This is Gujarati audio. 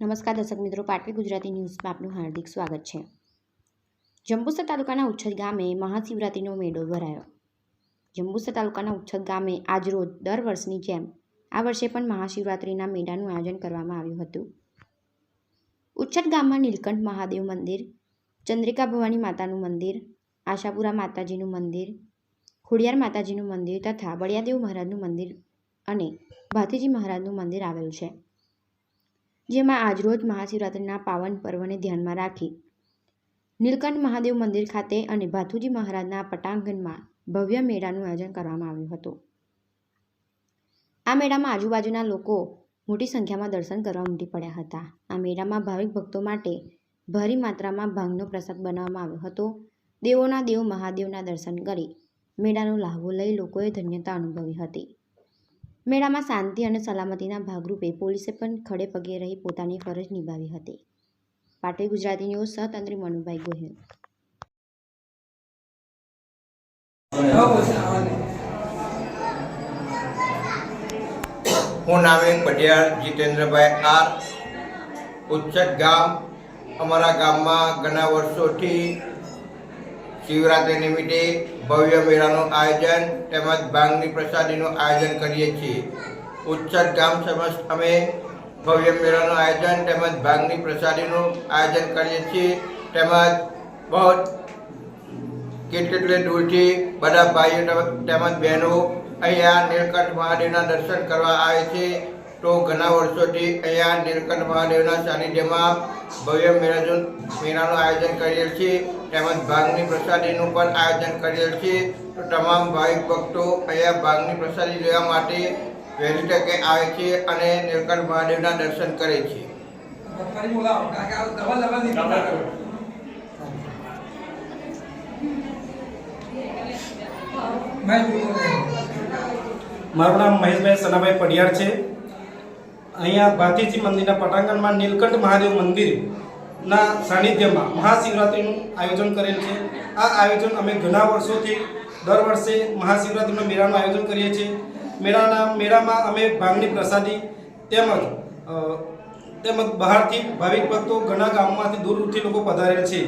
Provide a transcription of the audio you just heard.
નમસ્કાર દર્શક મિત્રો, પાટવી ગુજરાતી ન્યૂઝમાં આપનું હાર્દિક સ્વાગત છે. જંબુસર તાલુકાના ઉચ્છદ ગામે મહાશિવરાત્રિનો મેળો ભરાયો. જંબુસર તાલુકાના ઉચ્છદ ગામે આજરોજ દર વર્ષની જેમ આ વર્ષે પણ મહાશિવરાત્રિના મેળાનું આયોજન કરવામાં આવ્યું હતું. ઉચ્છદ ગામમાં નીલકંઠ મહાદેવ મંદિર, ચંદ્રિકા ભવાની માતાનું મંદિર, આશાપુરા માતાજીનું મંદિર, ખોડિયાર માતાજીનું મંદિર તથા બળિયાદેવ મહારાજનું મંદિર અને ભાતીજી મહારાજનું મંદિર આવેલું છે. જેમાં આજરોજ મહાશિવરાત્રિના પાવન પર્વને ધ્યાનમાં રાખી નીલકંઠ મહાદેવ મંદિર ખાતે અને ભાથુજી મહારાજના પટાંગણમાં ભવ્ય મેળાનું આયોજન કરવામાં આવ્યું હતું. આ મેળામાં આજુબાજુના લોકો મોટી સંખ્યામાં દર્શન કરવા ઉમટી પડ્યા હતા. આ મેળામાં ભાવિક ભક્તો માટે ભારી માત્રામાં ભાંગનો પ્રસાદ બનાવવામાં આવ્યો હતો. દેવોના દેવ મહાદેવના દર્શન કરી મેળાનો લાહવો લઈ લોકોએ ધન્યતા અનુભવી હતી. મેળામાં શાંતિ અને સલામતીના ભાગરૂપે પોલીસે પણ ખડે પગે રહી પોતાની ફરજ નિભાવી હતી. પાટવી ગુજરાતી ન્યૂઝ સહતંત્રી મનુભાઈ ગોહિલ. હું નામે પટિયાળ જીતેન્દ્રભાઈ આર. ઉચ્ચક ગામ. અમારા ગામમાં ઘણા વર્ષોથી શિવરાત્રિ નિમિત્તે ભવ્ય મેળાનું આયોજન તેમજ ભાંગની પ્રસાદીનું આયોજન કરીએ છીએ. ઉચ્છત ગામ સમક્ષ અમે ભવ્ય મેળાનું આયોજન તેમજ ભાંગની પ્રસાદીનું આયોજન કરીએ છીએ તેમજ બહુ કેટલે દૂરથી બધા ભાઈઓ તેમજ બહેનો અહીંયા નીલકંઠ મહાદેવના દર્શન કરવા આવે છે. તો ઘણા વર્ષોથી અહીંયા નીલકંઠ મહાદેવના સાનિધ્યમાં ભવ્ય મેળાનું મેળાનું આયોજન કરેલ છે તેમજ ભાગની પ્રસાદીનું પણ આયોજન કરેલ છે તો તમામ ભાવિક ભક્તો અહીંયા ભાગની પ્રસાદી લેવા માટે વહેલી તકે આવે છે અને નીલકંઠ મહાદેવના દર્શન કરે છે. મારું નામ મહેશભાઈ સનાભાઈ પડિયાર છે. અહીંયા ભાતીજી મંદિરના પટાંગણમાં નીલકંઠ મહાદેવ મંદિરના સાનિધ્યમાં મહાશિવરાત્રિનું આયોજન કરેલ છે. આ આયોજન અમે ઘણા વર્ષોથી દર વર્ષે મહાશિવરાત્રિના મેળાનું આયોજન કરીએ છીએ. મેળાના, મેળામાં અમે ભાંગની પ્રસાદી તેમજ તેમજ બહારથી ભાવિક ભક્તો ઘણા ગામોમાંથી દૂર દૂરથી લોકો પધારેલ છે.